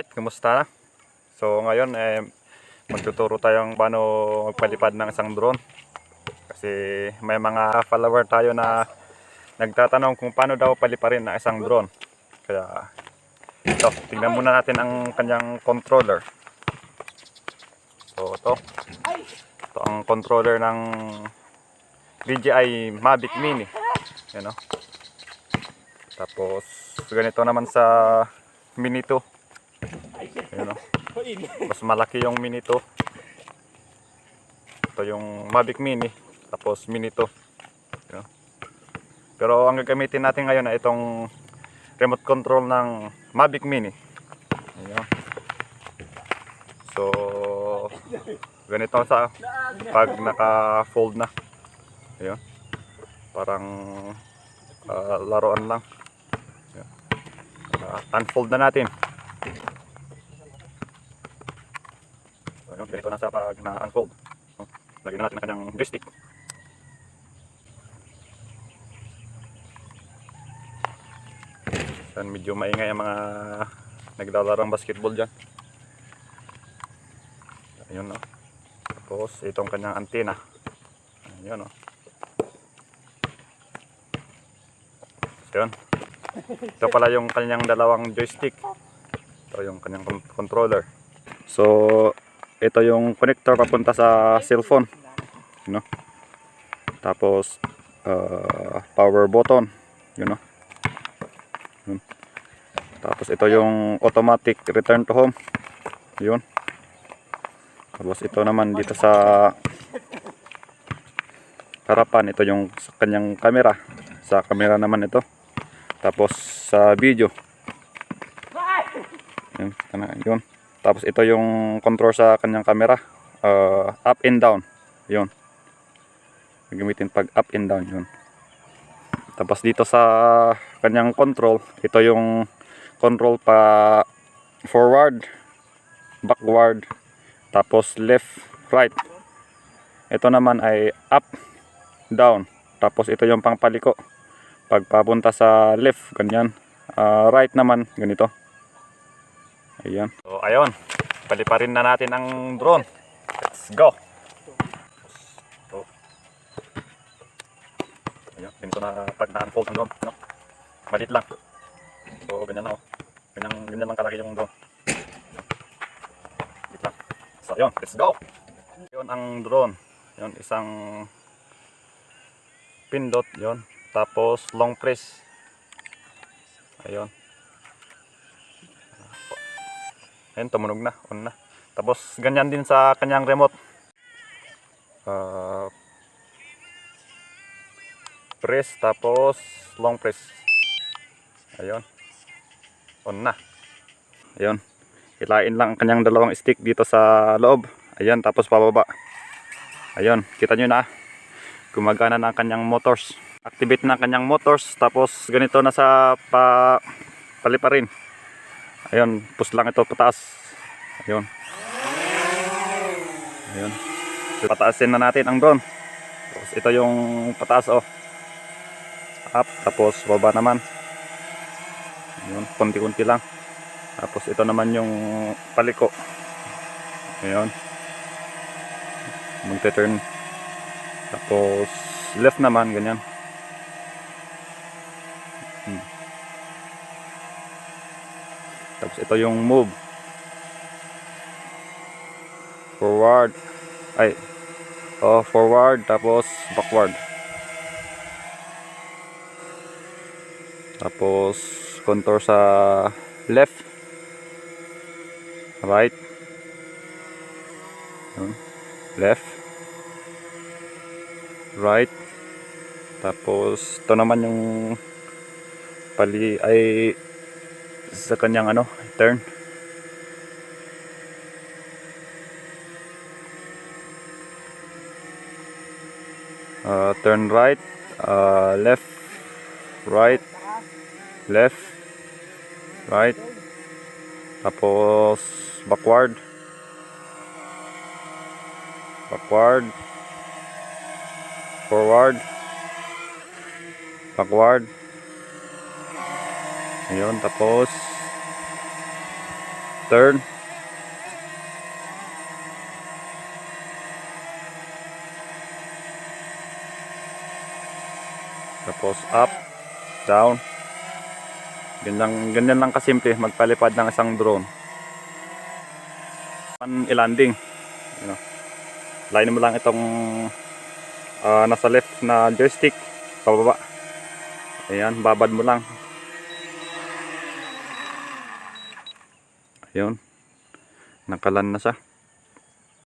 Alright, kumusta na? So ngayon eh magtuturo tayong paano magpalipad ng isang drone. Kasi may mga follower tayo na nagtatanong kung paano daw paliparin ng isang drone. Kaya ito, tingnan muna natin ang kanyang controller. So ito, ito ang controller ng DJI Mavic Mini. Yan o. Tapos ganito naman sa Mini 2. Ayun o. Mas malaki yung Mini 2. Ito yung Mavic Mini. Tapos Mini 2. Ayun o. Pero ang gagamitin natin ngayon ay itong remote control ng Mavic Mini. Ayun. So, ganito sa pag naka-fold na. Ayun. Parang ah, laruan lang. Ayun. Ah, unfold na natin. Ayun, ganito na sa pag na-unfold. Oh, Lagyan na natin ang kanyang joystick. Yan, medyo maingay ang mga naglalarang basketball dyan. Ayun no. Tapos itong kanyang antena. Ayun no. Yun. Ito pala yung kanyang dalawang joystick. Ito yung kanyang con- controller. So, ito yung connector papunta sa cellphone. No? Tapos, uh, power button. Yun no. Yun. Tapos ito yung automatic return to home. Yun. Tapos ito naman dito sa harapan. Ito yung kanyang camera. Sa camera naman ito. Tapos sa video. Yun, yun. Tapos ito yung control sa kanyang camera. Uh, up and down. Yun. Gamitin pag up and down. Yun. Tapos dito sa kanyang control, ito yung control pa forward, backward, tapos left, right. Ito naman ay up, down. Tapos ito yung pangpaliko. Pag papunta sa left, ganyan. Ah, right naman, ganito. Ayan. So, ayun. Paliparin na natin ang drone. Let's go. So, Ayan, ganito na pag na-unfold ang drone. No? Malit lang. So, ganyan na oh. Ganyan, ganyan lang kalaki yung drone. Malit lang. So, ayun, let's go. Yun ang drone. Yun, isang pindot, yun. Tapos, long press. Ayun. Ayun, tumunog na. On na. Tapos, ganyan din sa kanyang remote. Ah, press tapos long press ayun on na ayun hilain lang ang kanyang dalawang stick dito sa loob ayun tapos pababa ayun kita nyo na gumagana na ang kanyang motors activate na ang kanyang motors tapos ganito na sa pa paliparin ayun push lang ito pataas. Ayun. Ayun. Pataasin na natin ang drone. Tapos ito yung pataas oh. Up tapos baba naman. Yun konti-konti lang. Tapos ito naman yung paliko. Ayun. Magte-turn tapos left naman ganyan tapos ito yung move forward ay oh forward tapos backward Tapos contour sa left. Right. Left. Right. Tapos ito naman yung pali ay sa kanyang ano, turn. Uh, turn right, uh, left, right, left, right, tapos backward, backward, forward, backward, ayun, tapos Turn. Tapos up, down. Ganyan, ganyan lang kasimple magpalipad ng isang drone. Pan i-landing. You know. Line mo lang itong ah, nasa left na joystick pababa. Ayan, babad mo lang. Ayun. Nakalan na siya.